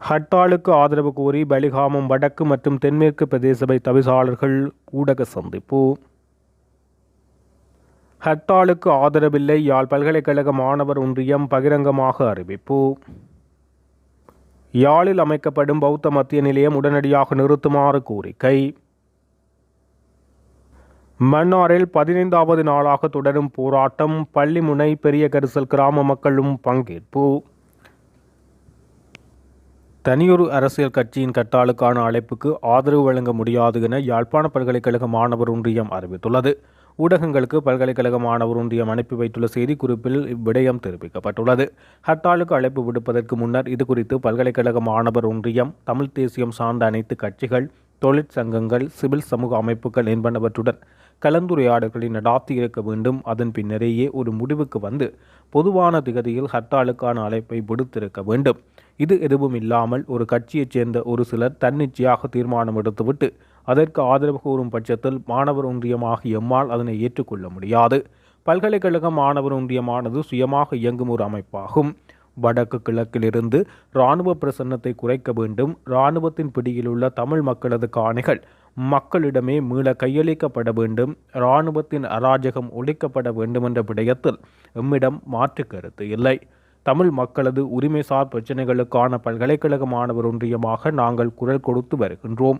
ஹர்த்தாலுக்கு ஆதரவு கோரி பலிகாமம் வடக்கு மற்றும் தென்மேற்கு பிரதேசபை தவிசாளர்கள் ஊடக சந்திப்பு. ஹர்த்தாலுக்கு ஆதரவில்லை யாழ் பல்கலைக்கழக மாணவர் ஒன்றியம் பகிரங்கமாக அறிவிப்பு. யாழில் அமைக்கப்படும் பௌத்த மத்திய நிலையம் உடனடியாக நிறுத்துமாறு கோரிக்கை. மன்னாரில் பதினைந்தாவது நாளாக தொடரும் போராட்டம் பள்ளிமுனை பெரிய கரிசல் கிராம மக்களும் பங்கேற்பு. தனியொரு அரசியல் கட்சியின் கட்டாளுக்கான அழைப்புக்கு ஆதரவு வழங்க முடியாது என யாழ்ப்பாண பல்கலைக்கழக மாணவர் ஒன்றியம் அறிவித்துள்ளது. ஊடகங்களுக்கு பல்கலைக்கழக மாணவர் ஒன்றியம் அனுப்பி வைத்துள்ள செய்திக்குறிப்பில் இவ்விடயம் தெரிவிக்கப்பட்டுள்ளது. ஹர்த்தாலுக்கு அழைப்பு விடுப்பதற்கு முன்னர் இதுகுறித்து பல்கலைக்கழக மாணவர் ஒன்றியம் தமிழ் தேசியம் சார்ந்த அனைத்து கட்சிகள் தொழிற்சங்கங்கள் சிவில் சமூக அமைப்புகள் என்பனவற்றுடன் கலந்துரையாடல்களை நடாத்தியிருக்க வேண்டும். அதன் பின்னரேயே ஒரு முடிவுக்கு வந்து பொதுவான திகதியில் ஹர்த்தாலுக்கான அழைப்பை விடுத்திருக்க வேண்டும். இது எதுவும் இல்லாமல் ஒரு கட்சியைச் சேர்ந்த ஒரு சிலர் தன்னிச்சையாக தீர்மானம் எடுத்துவிட்டு அதற்கு ஆதரவு கூறும் பட்சத்தில் மாணவர் ஒன்றியமாக எம்மால் அதனை ஏற்றுக்கொள்ள முடியாது. பல்கலைக்கழக மாணவர் ஒன்றியமானது சுயமாக இயங்கும் ஒரு அமைப்பாகும். வடக்கு கிழக்கிலிருந்து இராணுவ பிரசன்னத்தை குறைக்க வேண்டும். இராணுவத்தின் பிடியிலுள்ள தமிழ் மக்களது காணிகள் மக்களிடமே மீள கையளிக்கப்பட வேண்டும். இராணுவத்தின் அராஜகம் ஒழிக்கப்பட வேண்டும் என்ற விடயத்தில் எம்மிடம் மாற்று கருத்து இல்லை. தமிழ் மக்களது உரிமைசார் பிரச்சினைகளுக்கான பல்கலைக்கழக மாணவர் ஒன்றியமாக நாங்கள் குரல் கொடுத்து வருகின்றோம்.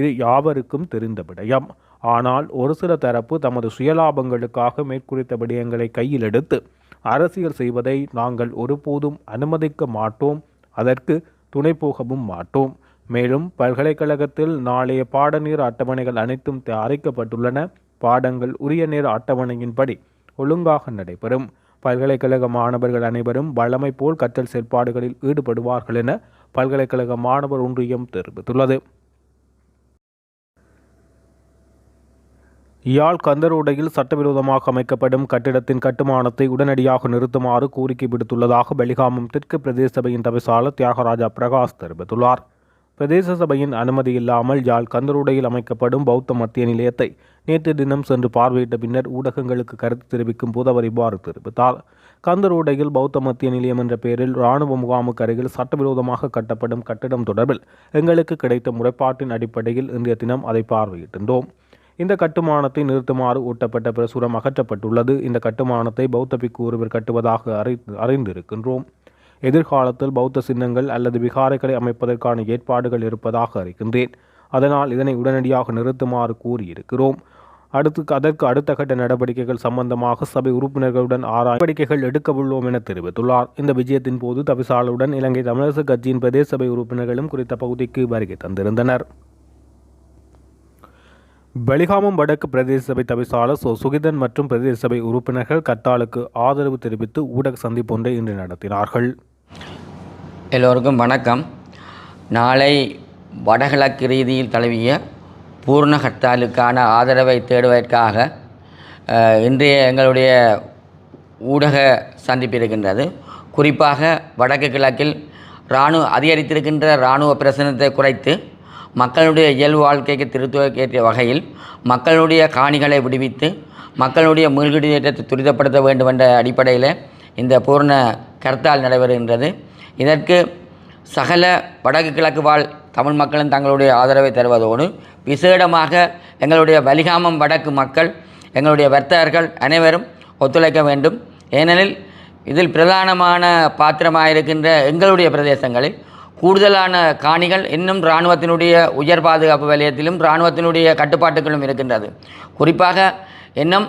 இது யாவருக்கும் தெரிந்த விடயம். ஆனால் ஒரு சில தரப்பு தமது சுயலாபங்களுக்காக மேற்குறித்த விடயங்களை கையில் எடுத்து அரசியல் செய்வதை நாங்கள் ஒருபோதும் அனுமதிக்க மாட்டோம். அதற்கு துணை போகவும் மாட்டோம். மேலும் பல்கலைக்கழகத்தில் நாளைய பாடநீர் அட்டவணைகள் அனைத்தும் தயாரிக்கப்பட்டுள்ளன. பாடங்கள் உரிய நேர அட்டவணையின்படி ஒழுங்காக நடைபெறும். பல்கலைக்கழக மாணவர்கள் அனைவரும் வழமை போல் கற்றல் செயற்பாடுகளில் ஈடுபடுவார்கள் என பல்கலைக்கழக மாணவர் ஒன்றியம் தெரிவித்துள்ளது. யாழ் கந்தரோடையில் சட்டவிரோதமாக அமைக்கப்படும் கட்டிடத்தின் கட்டுமானத்தை உடனடியாக நிறுத்துமாறு கோரிக்கை விடுத்துள்ளதாக பெலிகாமம் தெற்கு பிரதேச சபையின் தவிசாளர் தியாகராஜா பிரகாஷ் தெரிவித்துள்ளார். பிரதேச சபையின் அனுமதி இல்லாமல் யாழ் கந்தரோடையில் அமைக்கப்படும் பௌத்த மத்திய நிலையத்தை நேற்று தினம் சென்று பார்வையிட்ட பின்னர் ஊடகங்களுக்கு கருத்து தெரிவிக்கும் போது அவர் இவ்வாறு தெரிவித்தார். கந்தரோடையில் பௌத்த மத்திய நிலையம் என்ற பெயரில் இராணுவ முகாமுக்கு அருகில் சட்டவிரோதமாக கட்டப்படும் கட்டிடம் தொடர்பில் எங்களுக்கு கிடைத்த முறைப்பாட்டின் அடிப்படையில் இன்றைய தினம் அதை பார்வையிட்டிருந்தோம். இந்த கட்டுமானத்தை நிறுத்துமாறு ஊட்டப்பட்ட பிரசுரம் அகற்றப்பட்டுள்ளது. இந்த கட்டுமானத்தை பௌத்த பிக்கு ஒருவர் கட்டுவதாக அறி அறிந்திருக்கின்றோம். எதிர்காலத்தில் பௌத்த சின்னங்கள் அல்லது விகாரைகளை அமைப்பதற்கான ஏற்பாடுகள் இருப்பதாக அறிகின்றேன். அதனால் இதனை உடனடியாக நிறுத்துமாறு கூறியிருக்கிறோம். அடுத்து அதற்கு அடுத்த கட்ட நடவடிக்கைகள் சம்பந்தமாக சபை உறுப்பினர்களுடன் ஆராய் நடவடிக்கைகள் எடுக்கவுள்ளோம் என தெரிவித்துள்ளார். இந்த விஜயத்தின் போது தவிசாலுடன் இலங்கை தமிழரசு கட்சியின் பிரதேச சபை உறுப்பினர்களும் குறித்த பகுதிக்கு வருகை தந்திருந்தனர். பெலிகாமம் வடக்கு பிரதேச சபை தவிசாளர் சோ சுகிதன் மற்றும் பிரதேச சபை உறுப்பினர்கள் கத்தாலுக்கு ஆதரவு தெரிவித்து ஊடக சந்திப்பு ஒன்றை இன்று நடத்தினார்கள். எல்லோருக்கும் வணக்கம். நாளை வடகிழக்கு ரீதியில் தழுவிய பூர்ண ஹர்த்தாலுக்கான ஆதரவை தேடுவதற்காக இன்றைய எங்களுடைய ஊடக சந்திப்பு இருக்கின்றது. குறிப்பாக வடக்கு கிழக்கில் இராணுவ அதிகரித்திருக்கின்ற இராணுவ பிரசனத்தை குறைத்து மக்களுடைய இயல்பு வாழ்க்கைக்கு திருத்துவக்கேற்ற வகையில் மக்களுடைய காணிகளை விடுவித்து மக்களுடைய மீள்குடியேற்றத்தை துரிதப்படுத்த வேண்டும் என்ற அடிப்படையில் இந்த பூர்ண கர்த்தால் நடைபெறுகின்றது. இதற்கு சகல வடக்கு கிழக்கு வாழ் தமிழ் மக்களும் தங்களுடைய ஆதரவை தருவதோடு விசேடமாக எங்களுடைய வலிகாமம் வடக்கு மக்கள் எங்களுடைய வர்த்தகர்கள் அனைவரும் ஒத்துழைக்க வேண்டும். ஏனெனில் இதில் பிரதானமான பாத்திரமாக இருக்கின்ற எங்களுடைய பிரதேசங்களில் கூடுதலான காணிகள் இன்னும் இராணுவத்தினுடைய உயர் பாதுகாப்பு வலயத்திலும் இராணுவத்தினுடைய கட்டுப்பாட்டுகளும் இருக்கின்றது. குறிப்பாக இன்னும்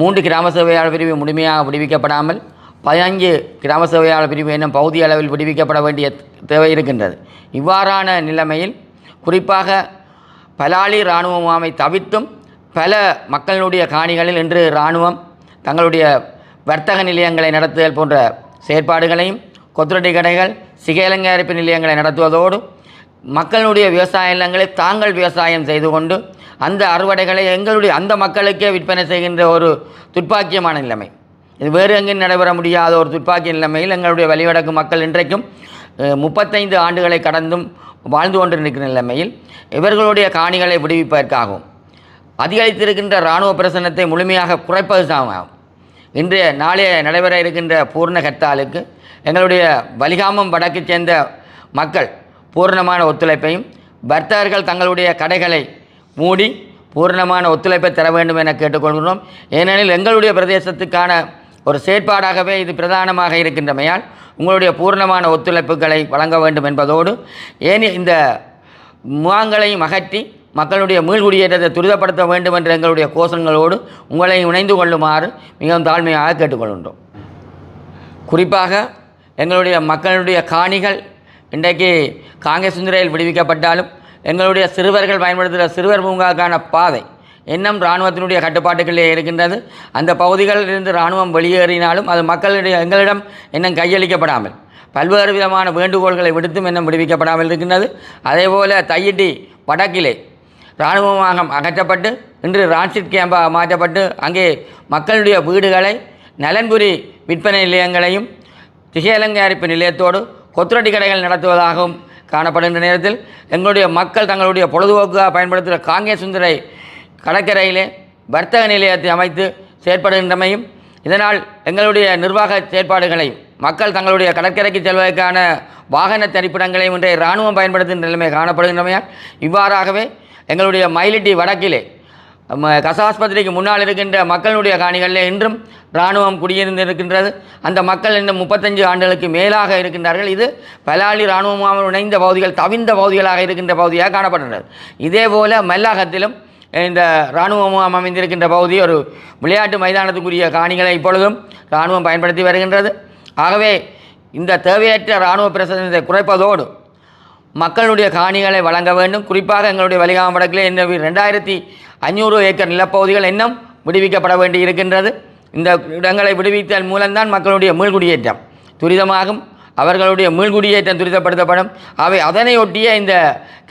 மூன்று கிராம சேவையாளர் பிரிவு முழுமையாக விடுவிக்கப்படாமல் பதினஞ்சு கிராம சேவையாளர் பிரிவு இன்னும் பகுதி அளவில் விடுவிக்கப்பட வேண்டிய தேவை இருக்கின்றது இவ்வாறான நிலைமையில் குறிப்பாக பலாலி இராணுவ முகாமை தவிர்த்தும் பல மக்களுடைய காணிகளில் இன்று இராணுவம் தங்களுடைய வர்த்தக நிலையங்களை நடத்துதல் போன்ற செயற்பாடுகளையும் கொத்துரட்டி கடைகள் சிகையலங்கரிப்பு நிலையங்களை நடத்துவதோடு மக்களுடைய விவசாய நிலங்களை தாங்கள் விவசாயம் செய்து கொண்டு அந்த அறுவடைகளை எங்களுடைய அந்த மக்களுக்கே விற்பனை செய்கின்ற ஒரு துர்ப்பாக்கியமான நிலைமை. இது வேறு எங்கும் நடைபெற முடியாத ஒரு துர்ப்பாக்கிய நிலைமையில் எங்களுடைய வழிவடக்கு மக்கள் இன்றைக்கும் முப்பத்தைந்து ஆண்டுகளை கடந்தும் வாழ்ந்து கொண்டிருக்கிற நிலைமையில் இவர்களுடைய காணிகளை விடுவிப்பதற்காகவும் அதிகரித்திருக்கின்ற இராணுவ பிரசனத்தை முழுமையாக குறைப்பது இன்றைய நாளைய நடைபெற இருக்கின்ற பூர்ண கர்த்தாலுக்கு எங்களுடைய வலிகாமம் வடக்கு சேர்ந்த மக்கள் பூர்ணமான ஒத்துழைப்பையும் வர்த்தகர்கள் தங்களுடைய கடைகளை மூடி பூர்ணமான ஒத்துழைப்பை தர வேண்டும் என கேட்டுக்கொள்கிறோம். ஏனெனில் எங்களுடைய பிரதேசத்துக்கான ஒரு செயற்பாடாகவே இது பிரதானமாக இருக்கின்றமையால் உங்களுடைய பூர்ணமான ஒத்துழைப்புகளை வழங்க வேண்டும் என்பதோடு ஏன் இந்த முகாங்களையும் அகற்றி மக்களுடைய மீள்குடியேற்றத்தை துரிதப்படுத்த வேண்டும் என்ற எங்களுடைய கோஷங்களோடு உங்களை இணைந்து கொள்ளுமாறு மிகவும் தாழ்மையாக கேட்டுக்கொள்கின்றோம். குறிப்பாக எங்களுடைய மக்களுடைய காணிகள் இன்றைக்கு காங்கிரஸ் சுந்தரையில் விடுவிக்கப்பட்டாலும் எங்களுடைய சிறுவர்கள் பயன்படுத்துகிற சிறுவர் பூங்காக்கான பாதை இன்னும் இராணுவத்தினுடைய கட்டுப்பாட்டுகளே இருக்கின்றது. அந்த பகுதிகளிலிருந்து இராணுவம் வெளியேறினாலும் அது மக்களுடைய எங்களிடம் இன்னும் கையளிக்கப்படாமல் பல்வேறு விதமான வேண்டுகோள்களை விடுத்தும் இன்னும் விடுவிக்கப்படாமல் இருக்கின்றது. அதேபோல் தையிட்டி வடக்கிலே இராணுவமாக அகற்றப்பட்டு இன்று ரான்சிட் கேம்பாக மாற்றப்பட்டு அங்கே மக்களுடைய வீடுகளை நலன்புரி விற்பனை நிலையங்களையும் திசையலங்காரிப்பு நிலையத்தோடு கொத்துரட்டி கடைகள் நடத்துவதாகவும் காணப்படுகின்ற நேரத்தில் எங்களுடைய மக்கள் தங்களுடைய பொழுதுபோக்காக பயன்படுத்துகிற காங்கேசுந்தரை கடற்கரையிலே வர்த்தக நிலையத்தை அமைத்து செயற்படுகின்றமையும் இதனால் எங்களுடைய நிர்வாக செயற்பாடுகளையும் மக்கள் தங்களுடைய கடற்கரைக்கு செல்வதற்கான வாகன தரிப்பிடங்களையும் இன்றைய இராணுவம் பயன்படுத்துகின்ற நிலைமை காணப்படுகின்றமையால் இவ்வாறாகவே எங்களுடைய மயிலிட்டி வடக்கிலே ம, கசாஸ்பத்திரிக்கு முன்னால் இருக்கின்ற மக்களுடைய காணிகளில் இன்றும் இராணுவம் குடியிருந்து இருக்கின்றது அந்த மக்கள் இன்னும் முப்பத்தஞ்சு ஆண்டுகளுக்கு மேலாக இருக்கின்றார்கள். இது பலாலி இராணுவமாக இணைந்த பகுதிகள் தவிந்த பகுதிகளாக இருக்கின்ற பகுதியாக காணப்படுகின்றது. இதே போல மல்லாகத்திலும் இந்த இராணுவ அமைந்திருக்கின்ற பகுதி ஒரு விளையாட்டு மைதானத்துக்குரிய காணிகளை இப்பொழுதும் இராணுவம் பயன்படுத்தி வருகின்றது. ஆகவே இந்த தேவையற்ற இராணுவ பிரசனத்தை குறைப்பதோடு மக்களுடைய காணிகளை வழங்க வேண்டும். குறிப்பாக எங்களுடைய வலிகாம வடக்கிலே இந்த ரெண்டாயிரத்தி ஐநூறு ஏக்கர் நிலப்பகுதிகள் இன்னும் விடுவிக்கப்பட வேண்டி இருக்கின்றது. இந்த இடங்களை விடுவித்தல் மூலம்தான் மக்களுடைய மீள்குடியேற்றம் துரிதமாகும். அவர்களுடைய மீள்குடியேற்றம் துரிதப்படுத்தப்படும். அவை அதனையொட்டிய இந்த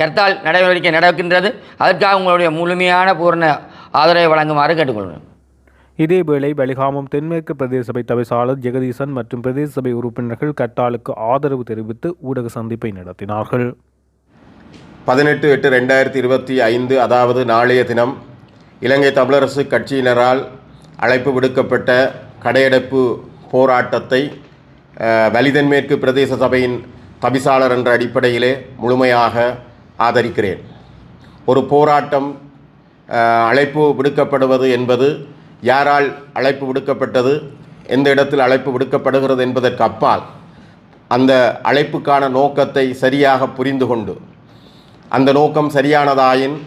கர்த்தால் நடவடிக்கை நடக்கின்றது. அதற்காக உங்களுடைய முழுமையான பூர்ண ஆதரவை வழங்குமாறு கேட்டுக்கொள்கிறேன். இதேவேளை வெளிகாமம் தென்மேற்கு பிரதேச சபை தவிசாளர் ஜெகதீசன் மற்றும் பிரதேச சபை உறுப்பினர்கள் கட்டாலுக்கு ஆதரவு தெரிவித்து ஊடக சந்திப்பை நடத்தினார்கள். பதினெட்டு எட்டு ரெண்டாயிரத்தி இருபத்தி ஐந்து அதாவது நாளைய தினம் இலங்கை தமிழரசு கட்சியினரால் அழைப்பு விடுக்கப்பட்ட கடையடைப்பு போராட்டத்தை வலிதன் வலிதன்மேற்கு பிரதேச சபையின் தவிசாளர் என்ற அடிப்படையிலே முழுமையாக ஆதரிக்கிறேன். ஒரு போராட்டம் அழைப்பு விடுக்கப்படுவது என்பது யாரால் அழைப்பு விடுக்கப்பட்டது எந்த இடத்தில் அழைப்பு விடுக்கப்படுகிறது என்பதற்கு அப்பால் அந்த அழைப்புக்கான நோக்கத்தை சரியாக புரிந்து கொண்டு அந்த நோக்கம் சரியானதாயின்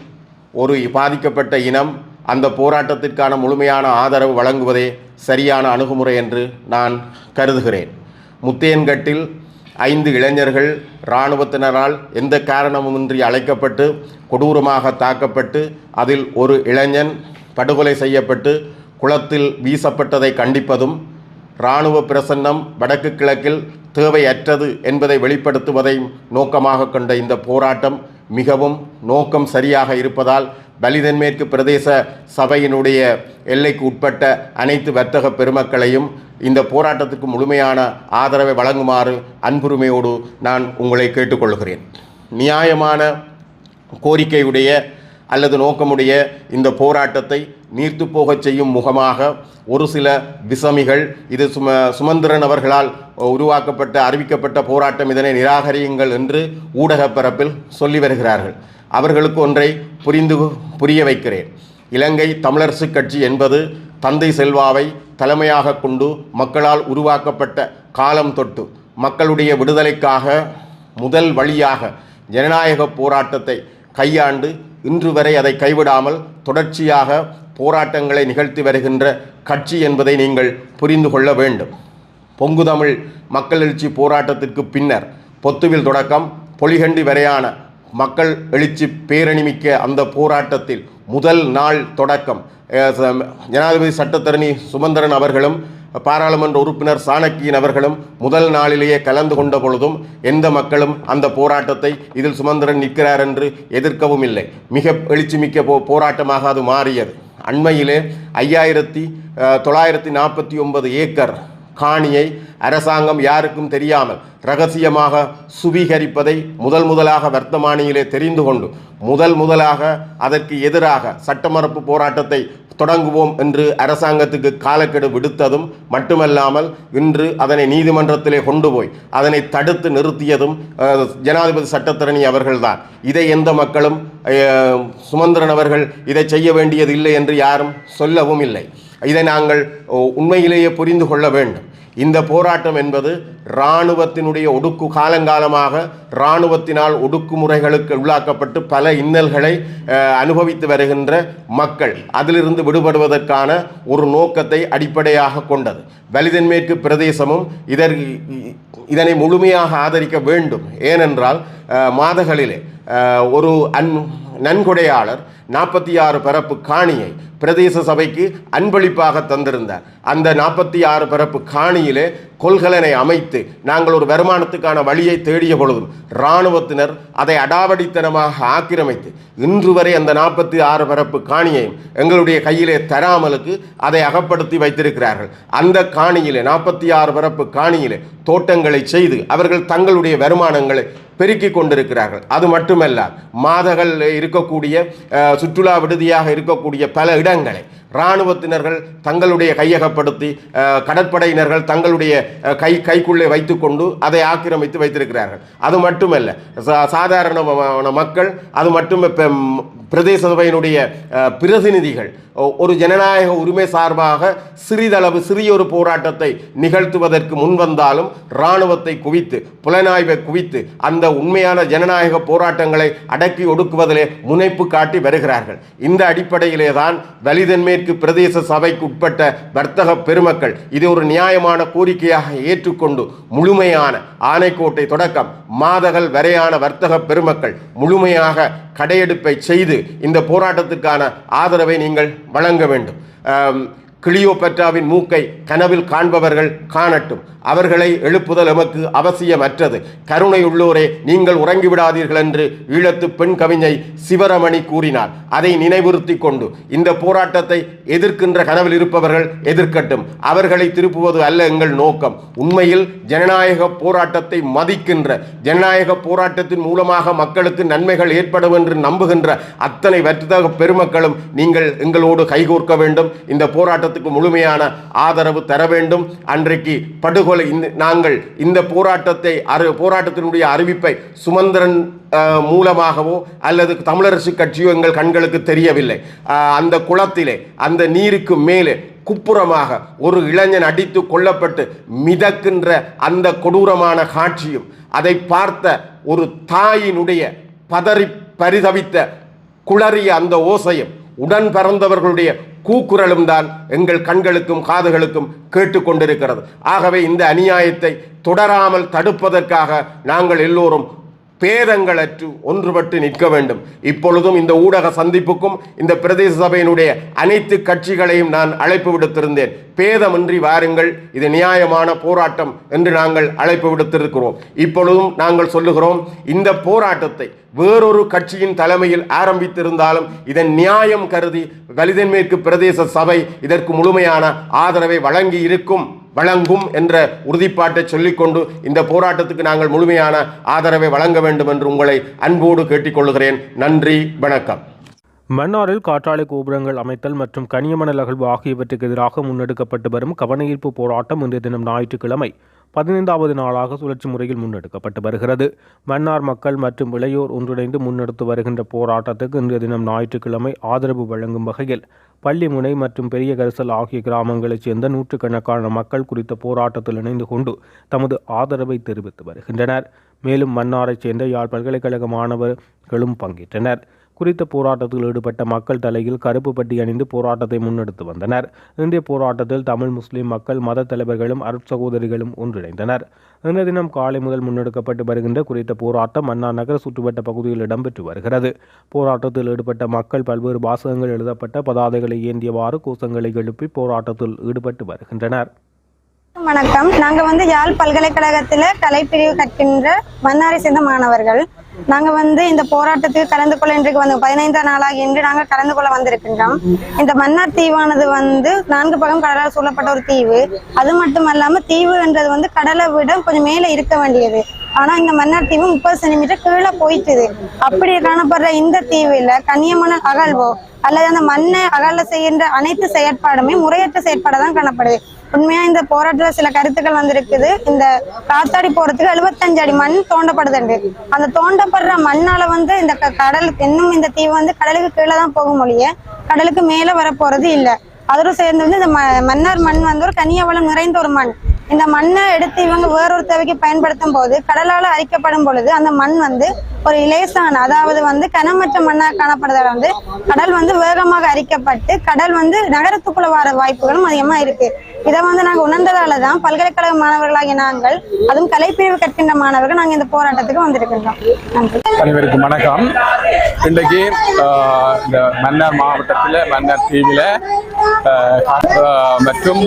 ஒரு பாதிக்கப்பட்ட இனம் அந்த போராட்டத்திற்கான முழுமையான ஆதரவு வழங்குவதே சரியான அணுகுமுறை என்று நான் கருதுகிறேன். முத்தேன்கட்டில் ஐந்து இளைஞர்கள் இராணுவத்தினரால் எந்த காரணமுமின்றி அழைக்கப்பட்டு கொடூரமாக தாக்கப்பட்டு அதில் ஒரு இளைஞன் படுகொலை செய்யப்பட்டு குளத்தில் வீசப்பட்டதை கண்டிப்பதும் இராணுவ பிரசன்னம் வடக்கு கிழக்கில் தேவையற்றது என்பதை வெளிப்படுத்துவதை நோக்கமாக கொண்ட இந்த போராட்டம் மிகவும் நோக்கம் சரியாக இருப்பதால் பலிதன்மேற்கு பிரதேச சபையினுடைய எல்லைக்கு உட்பட்ட அனைத்து வர்த்தக பெருமக்களையும் இந்த போராட்டத்துக்கு முழுமையான ஆதரவை வழங்குமாறு அன்புரிமையோடு நான் உங்களை கேட்டுக்கொள்கிறேன். நியாயமான கோரிக்கையுடைய அல்லது நோக்கமுடைய இந்த போராட்டத்தை நீர்த்து போகச் செய்யும் முகமாக ஒரு சில விசமிகள் இது சும சுமந்திரன் அவர்களால் உருவாக்கப்பட்ட அறிவிக்கப்பட்ட போராட்டம் இதனை நிராகரியுங்கள் என்று ஊடகப் பரப்பில் சொல்லி வருகிறார்கள். அவர்களுக்கு ஒன்றை புரிந்து புரிய வைக்கிறேன். இலங்கை தமிழரசு கட்சி என்பது தந்தை செல்வாவை தலைமையாக கொண்டு மக்களால் உருவாக்கப்பட்ட காலம் தொட்டு மக்களுடைய விடுதலைக்காக முதல் வழியாக ஜனநாயக போராட்டத்தை கையாண்டு இன்று வரை அதை கைவிடாமல் தொடர்ச்சியாக போராட்டங்களை நிகழ்த்தி வருகின்ற கட்சி என்பதை நீங்கள் புரிந்து கொள்ள வேண்டும். பொங்கு தமிழ் மக்கள் எழுச்சி போராட்டத்திற்கு பின்னர் பொத்துவில் தொடக்கம் பொலிகண்டி வரையான மக்கள் எழுச்சி பேரணிமிக்க அந்த போராட்டத்தில் முதல் நாள் தொடக்கம். ஜனாதிபதி சட்டத்தரணி சுமந்திரன் அவர்களும் பாராளுமன்ற உறுப்பினர் சாணக்கியன் அவர்களும் முதல் நாளிலேயே கலந்து கொண்ட பொழுதும் எந்த மக்களும் அந்த போராட்டத்தை இதில் சுமந்திரன் நிற்கிறார் என்று எதிர்க்கவும் இல்லை. மிக எழுச்சிமிக்க போ போராட்டமாக அது மாறியது. அண்மையிலே ஐயாயிரத்தி தொள்ளாயிரத்தி நாற்பத்தி ஒன்பது ஏக்கர் காணியை அரசாங்கம் யாருக்கும் தெரியாமல் ரகசியமாக சுவீகரிப்பதை முதல் முதலாக வர்த்தமானியிலே தெரிந்து கொண்டு முதல் முதலாக அதற்கு எதிராக சட்டமறுப்பு போராட்டத்தை தொடங்குவோம் என்று அரசாங்கத்துக்கு காலக்கெடு விடுத்ததும் மட்டுமல்லாமல் இன்று அதனை நீதிமன்றத்திலே கொண்டு போய் அதனை தடுத்து நிறுத்தியதும் ஜனாதிபதி சட்டத்தரணி அவர்கள்தான். இதை எந்த மக்களும் சுமந்திரன் அவர்கள் இதை செய்ய வேண்டியதில்லை என்று யாரும் சொல்லவும் இல்லை. இதை நாங்கள் உண்மையிலேயே புரிந்து கொள்ள வேண்டும். இந்த போராட்டம் என்பது இராணுவத்தினுடைய ஒடுக்கு காலங்காலமாக இராணுவத்தினால் ஒடுக்குமுறைகளுக்கு உள்ளாக்கப்பட்டு பல இன்னல்களை அனுபவித்து வருகின்ற மக்கள். அதிலிருந்து விடுபடுவதற்கான ஒரு நோக்கத்தை அடிப்படையாக கொண்டது. வலிதன்மேற்கு பிரதேசமும் இதற்கு இதனை முழுமையாக ஆதரிக்க வேண்டும். ஏனென்றால் மாதகளிலே ஒரு அன் நன்கொடையாளர் நாற்பத்தி ஆறு பரப்பு காணியை பிரதேச சபைக்கு அன்பளிப்பாக தந்திருந்தார். அந்த நாற்பத்தி ஆறு பரப்பு காணியிலே கொள்கலனை அமைத்து நாங்கள் ஒரு வருமானத்துக்கான வழியை தேடிய பொழுதும் இராணுவத்தினர் அதை அடாவடித்தனமாக ஆக்கிரமித்து இன்று வரை அந்த நாற்பத்தி ஆறு பரப்பு காணியையும் எங்களுடைய கையிலே தராமலுக்கு அதை அகப்படுத்தி வைத்திருக்கிறார்கள். அந்த காணியிலே நாற்பத்தி ஆறு பரப்பு காணியிலே தோட்டங்களை செய்து அவர்கள் தங்களுடைய வருமானங்களை பெருக்கி கொண்டிருக்கிறார்கள். அது மட்டுமல்ல மாதகள் இருக்கக்கூடிய சுற்றுலா விடுதியாக இருக்கக்கூடிய பல இடங்களை இராணுவத்தினர்கள் தங்களுடைய கையகப்படுத்தி கடற்படையினர்கள் தங்களுடைய கை கைக்குள்ளே வைத்துக்கொண்டு அதை ஆக்கிரமித்து வைத்திருக்கிறார்கள். அது மட்டுமல்ல சாதாரண மக்கள் அது மட்டும் பிரதேச சபையினுடைய பிரதிநிதிகள் ஒ- ஒரு ஜனநாயக உரிமை சார்பாக சிறிதளவு சிறியொரு போராட்டத்தை நிகழ்த்துவதற்கு முன்வந்தாலும் இராணுவத்தை குவித்து புலனாய்வை குவித்து அந்த உண்மையான ஜனநாயக போராட்டங்களை அடக்கி ஒடுக்குவதிலே முனைப்பு காட்டி வருகிறார்கள். இந்த அடிப்படையிலே தான் வலிதன்மேற்கு பிரதேச சபைக்கு உட்பட்ட வர்த்தக பெருமக்கள் இது ஒரு நியாயமான கோரிக்கையாக ஏற்றுக்கொண்டு முழுமையான ஆனைக்கோட்டை தொடக்கம் மாதகள் வரையான வர்த்தக பெருமக்கள் முழுமையாக கடையெடுப்பை செய்து இந்த போராட்டத்துக்கான ஆதரவை நீங்கள் வழங்க வேண்டும். கிளியோபெட்ராவின் மூக்கை கனவில் காண்பவர்கள் காணட்டும். அவர்களை எழுப்புதல் எமக்கு அவசியமற்றது. கருணையுள்ளோரே நீங்கள் உறங்கிவிடாதீர்கள் என்று ஈழத்து பெண் கவிஞை சிவரமணி கூறினார். அதை நினைவுறுத்தி கொண்டு இந்த போராட்டத்தை எதிர்க்கின்ற கனவில் இருப்பவர்கள் எதிர்க்கட்டும். அவர்களை திருப்புவது அல்ல எங்கள் நோக்கம். உண்மையில் ஜனநாயக போராட்டத்தை மதிக்கின்ற ஜனநாயக போராட்டத்தின் மூலமாக மக்களுக்கு நன்மைகள் ஏற்படும் என்று நம்புகின்ற அத்தனை வர்த்தக பெருமக்களும் நீங்கள் எங்களோடு கைகோர்க்க வேண்டும். இந்த போராட்டத்தை போராட்டத்துக்கு முழுமையான ஆதரவு தர வேண்டும். அன்றைக்கு படுகொலை இந்த நாங்கள் இந்த போராட்டத்தை அறி போராட்டத்தினுடைய அறிவிப்பை சுமந்திரன் மூலமாகவோ அல்லது தமிழரசு கட்சியோ எங்கள் கண்களுக்கு தெரியவில்லை. அந்த குளத்திலே அந்த நீருக்கு மேலே குப்புறமாக ஒரு இளைஞன் அடித்து கொல்லப்பட்டு மிதக்கின்ற அந்த கொடூரமான காட்சியும் அதை பார்த்த ஒரு தாயினுடைய பதறி பரிதவித்த குளறிய அந்த ஓசையும் உடன் பிறந்தவர்களுடைய கூக்குரலும் தான் எங்கள் கண்களுக்கும் காதுகளுக்கும் கேட்டுக்கொண்டிருக்கிறது ஆகவே இந்த அநியாயத்தை தொடராமல் தடுப்பதற்காக நாங்கள் எல்லோரும் பேதங்களற்று ஒன்றுபட்டு நிற்க வேண்டும். இப்பொழுதும் இந்த ஊடக சந்திப்புக்கும் இந்த பிரதேச சபையினுடைய அனைத்து கட்சிகளையும் நான் அழைப்பு விடுத்திருந்தேன். பேதமின்றி வாருங்கள் இது நியாயமான போராட்டம் என்று நாங்கள் அழைப்பு விடுத்திருக்கிறோம். இப்பொழுதும் நாங்கள் சொல்லுகிறோம் இந்த போராட்டத்தை வேறொரு கட்சியின் தலைமையில் ஆரம்பித்திருந்தாலும் இதன் நியாயம் கருதி வலிதன்மேற்கு பிரதேச சபை இதற்கு முழுமையான ஆதரவை வழங்கி இருக்கும் வழங்கும் என்ற உறுதிப்பாட்டை சொல்லிக்கொண்டு இந்த போராட்டத்துக்கு நாங்கள் முழுமையான ஆதரவை வழங்க வேண்டும் என்று உங்களை அன்போடு கேட்டுக்கொள்கிறேன். நன்றி வணக்கம். மன்னாரில் காற்றாலை கோபுரங்கள் அமைத்தல் மற்றும் கனியமணல் அகழ்வு ஆகியவற்றுக்கு எதிராக முன்னெடுக்கப்பட்டு வரும் கவனஈர்ப்பு போராட்டம் இன்றைய தினம் ஞாயிற்றுக்கிழமை. பதினைந்தாவது நாளாக சுழற்சி முறையில் முன்னெடுக்கப்பட்டு வருகிறது. மன்னார் மக்கள் மற்றும் இளையோர் ஒன்றிணைந்து முன்னெடுத்து வருகின்ற போராட்டத்துக்கு இன்றைய தினம் ஞாயிற்றுக்கிழமை ஆதரவு வழங்கும் வகையில் பள்ளிமுனை மற்றும் பெரிய கரிசல் ஆகிய கிராமங்களைச் சேர்ந்த நூற்றுக்கணக்கான மக்கள் குறித்த போராட்டத்தில் இணைந்து கொண்டு தமது ஆதரவை தெரிவித்து வருகின்றனர். மேலும் மன்னாரைச் சேர்ந்த யாழ் பல்கலைக்கழக மாணவர்களும் பங்கேற்றனர். குறித்த போராட்டத்தில் ஈடுபட்ட மக்கள் தலையில் கருப்பு பட்டி அணிந்து போராட்டத்தை முன்னெடுத்து வந்தனர். இந்திய போராட்டத்தில் தமிழ் முஸ்லிம் மக்கள் மத தலைவர்களும் அருட்சகோதரிகளும் ஒன்றிணைந்தனர். இன்றைய தினம் காலை முதல் முன்னெடுக்கப்பட்டு வருகின்ற குறித்த போராட்டம் மன்னார் நகர சுற்றுவட்ட பகுதியில் இடம்பெற்று வருகிறது. போராட்டத்தில் ஈடுபட்ட மக்கள் பல்வேறு வாசகங்கள் எழுதப்பட்ட பதாதைகளை ஏந்தியவாறு கோஷங்களை எழுப்பி போராட்டத்தில் ஈடுபட்டு வருகின்றனர். வணக்கம். நாங்கள் வந்து யாழ் பல்கலைக்கழகத்தில் கலைப்பிரிவு கற்கின்ற மன்னாரை சேர்ந்த மாணவர்கள். நாங்க வந்து இந்த போராட்டத்துக்கு கலந்து கொள்ள இன்றைக்கு வந்து பதினைந்தாம் நாளாக இன்று நாங்கள் கலந்து கொள்ள வந்திருக்கின்றோம். இந்த மன்னார் தீவானது வந்து நான்கு பக்கம் கடலால் சூழப்பட்ட ஒரு தீவு. அது மட்டும் தீவு தீவுன்றது வந்து கடலை விட கொஞ்சம் மேலே இருக்க வேண்டியது. ஆனா இந்த மன்னார் தீவு முப்பது சென்டிமீட்டர் கீழே போயிட்டுது. அப்படி காணப்படுற இந்த தீவுல கன்னியமணல் அகழ்வோ அல்லது அந்த மண்ணை அகல செய்கின்ற அனைத்து செயற்பாடுமே முறையற்ற செயற்பாடாக தான் காணப்படுது. உண்மையா இந்த போராட்டத்துல சில கருத்துக்கள் வந்திருக்குது. இந்த காத்தாடி போறதுக்கு 75 அடி மண் தோண்டப்படுதுண்டு. அந்த தோண்டப்படுற மண்ணால வந்து இந்த க- கடல் இன்னும் இந்த தீவு வந்து கடலுக்கு கீழே தான் போகும் ஒழிய கடலுக்கு மேல வர போறது இல்ல. அதோட சேர்ந்து வந்து இந்த ம- மண் வந்து ஒரு கனிய வளம் நிறைந்த ஒரு மண். இந்த மண்ணை எடுத்து இவங்க வேறொரு தேவைக்கு பயன்படுத்தும் போது கடலால அரிக்கப்படும் பொழுது அந்த மண் வந்து ஒரு இலேசான அதாவது வந்து கனமற்ற மண்ணாக காணப்படுறதால வந்து கடல் வந்து வேகமாக அரிக்கப்பட்டு கடல் வந்து நகரத்துக்குள்ள வர வாய்ப்புகளும் அதிகமா இருக்கு. இதை வந்து நாங்கள் உணர்ந்ததால தான் பல்கலைக்கழக மாணவர்களாகிய நாங்கள் அதுவும் கலைப்பிரிவு கற்கின்ற மாணவர்கள் நாங்கள் இந்த போராட்டத்துக்கு வந்திருக்கின்றோம். நன்றி. அனைவருக்கும் வணக்கம். இன்றைக்கு இந்த மன்னார் மாவட்டத்தில் மன்னார் தீவில் மற்றும்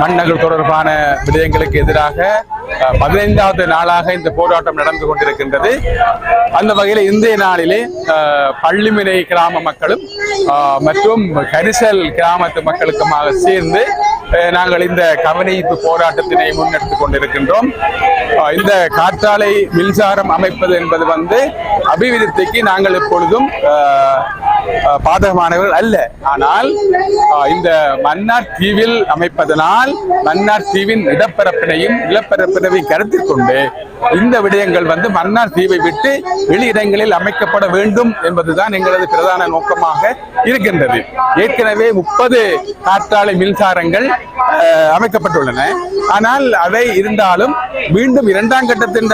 மன்னர்கள் தொடர்பான விடயங்களுக்கு எதிராக பதினைந்தாவது நாளாக இந்த போராட்டம் நடந்து கொண்டிருக்கின்றது. அந்த வகையில் இன்றைய நாளிலே பள்ளிமனை பள்ளிமினை கிராம மக்களும் மற்றும் கரிசல் கிராமத்து மக்களுக்குமாக சேர்ந்து நாங்கள் இந்த கவனிப்பு போராட்டத்தினை முன்னெடுத்துக் கொண்டிருக்கின்றோம். இந்த காற்றாலை மின்சாரம் அமைப்பது என்பது வந்து அபிவிருத்திக்கு நாங்கள் எப்பொழுதும் பாதகமானவர்கள் அல்ல. ஆனால் இந்த மன்னார் தீவில் அமைப்பதனால் மன்னார் தீவின் இடப்பரப்பினையும் நிலப்பரப்பினையும் கருத்தில் கொண்டு இந்த விடயங்கள் வந்து மன்னார் தீவை விட்டு வெளியிடங்களில் அமைக்கப்பட வேண்டும் என்பதுதான் எங்களது பிரதான நோக்கமாக இருக்கின்றது. ஏற்கனவே முப்பது காற்றாலை மின்சாரங்கள் அமைக்கப்பட்டுள்ளன. ஆனால் அவை இருந்தாலும் மீண்டும் இரண்டாம் கட்டத்தின்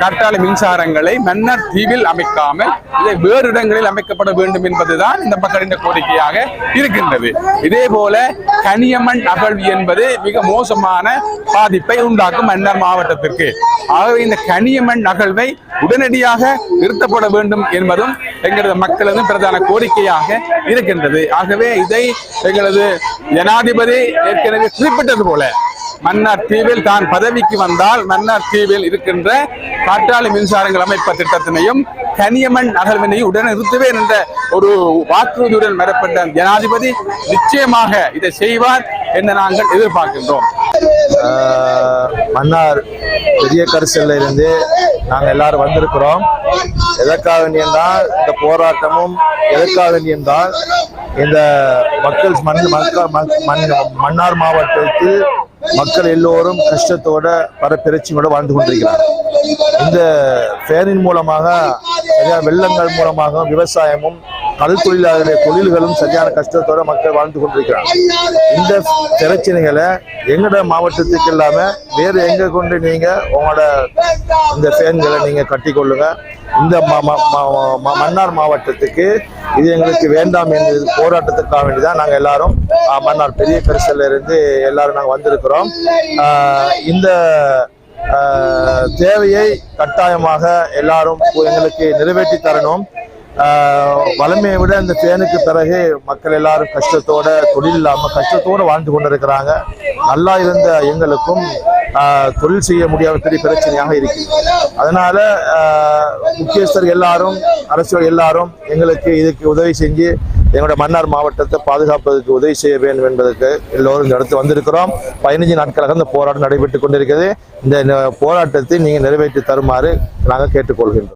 காற்றாலை மின்சாரங்களை மன்னர் தீவில் அமைக்காமல் இதை வேறு இடங்களில் அமைக்கப்பட வேண்டும் என்பதுதான் இந்த மக்களின் கோரிக்கையாக இருக்கின்றது. இதே போல கனியம்மன் அகழ்வு என்பது மிக மோசமான பாதிப்பை உண்டாக்கும் மன்னர் மாவட்டத்திற்கு. ஆகவே இந்த கனியம்மன் அகழ்வை உடனடியாக நிறுத்தப்பட வேண்டும் என்பதும் எங்களது மக்களது பிரதான கோரிக்கையாக இருக்கின்றது. ஆகவே இதை எங்களது ஜனாதிபதி ஏற்கனவே குறிப்பிட்டது போல மன்னார் தீவில் தான் பதவிக்கு வந்தால் மன்னார் தீவில் இருக்கின்ற காற்றாலை மின்சாரங்கள் அமைப்ப திட்டத்தினையும் கனியமன் அகழ்வினையும் உடனே நிறுத்துவேன் என்ற ஒரு வாக்குறுதியுடன் பெறப்பட்ட ஜனாதிபதி நிச்சயமாக இதை செய்வார் என்று நாங்கள் எதிர்பார்க்கின்றோம். மன்னார் பெரிய கரிசல்ல இருந்து நாங்கள் எல்லாரும் வந்திருக்கிறோம். எதற்காக வேண்டியென்றால் இந்த போராட்டமும் எதற்காக வேண்டியென்றால் இந்த மக்கள் மண் மக்கள் மண் மன்னார் மாவட்டத்தில் மக்கள் எல்லோரும் கஷ்டத்தோட பல பிரச்சனையோட வாழ்ந்து கொண்டிருக்கிறார் இந்த ஃபேனின் மூலமாக வெள்ளங்கள் மூலமாக விவசாயமும் கடல் தொழில்களும் சரியான கஷ்டத்தோட மக்கள் வாழ்ந்து கொண்டிருக்கிறாங்க. இந்த பிரச்சனைகளை எங்களோட மாவட்டத்துக்கு இல்லாம வேறு எங்க கொண்டு நீங்க உங்களோட இந்த ஃபேன்களை நீங்க கட்டி கொள்ளுங்க இந்த ம- ம- மன்னார் மாவட்டத்துக்கு இது எங்களுக்கு வேண்டாம் என்று போராட்டத்துக்காக வேண்டிதான் நாங்க எல்லாரும் மன்னார் பெரிய கரிசல்ல இருந்து எல்லாரும் நாங்க வந்திருக்கிறோம். இந்த தேவையை கட்டாயமாக எல்லாரும் எங்களுக்கு நிறைவேற்றி தரணும். வளமையை விட இந்த ஃபேனுக்கு பிறகு மக்கள் எல்லாரும் கஷ்டத்தோட தொழில் இல்லாமல் கஷ்டத்தோடு வாழ்ந்து கொண்டிருக்கிறாங்க. நல்லா இருந்த எங்களுக்கும் தொழில் செய்ய முடியாத பெரிய பிரச்சனையாக இருக்கு. அதனால முக்கியஸ்தர் எல்லாரும் அரசியல் எல்லாரும் எங்களுக்கு இதுக்கு உதவி செஞ்சு எங்களோட மன்னார் மாவட்டத்தை பாதுகாப்பதற்கு உதவி செய்ய வேண்டும் என்பதற்கு எல்லோரும் இந்த இடத்து வந்திருக்கிறோம். பதினஞ்சு நாட்களாக இந்த போராட்டம் நடைபெற்றுக் கொண்டிருக்கிறது. இந்த போராட்டத்தை நீங்கள் நிறைவேற்றி தருமாறு நாங்கள் கேட்டுக்கொள்கின்றோம்.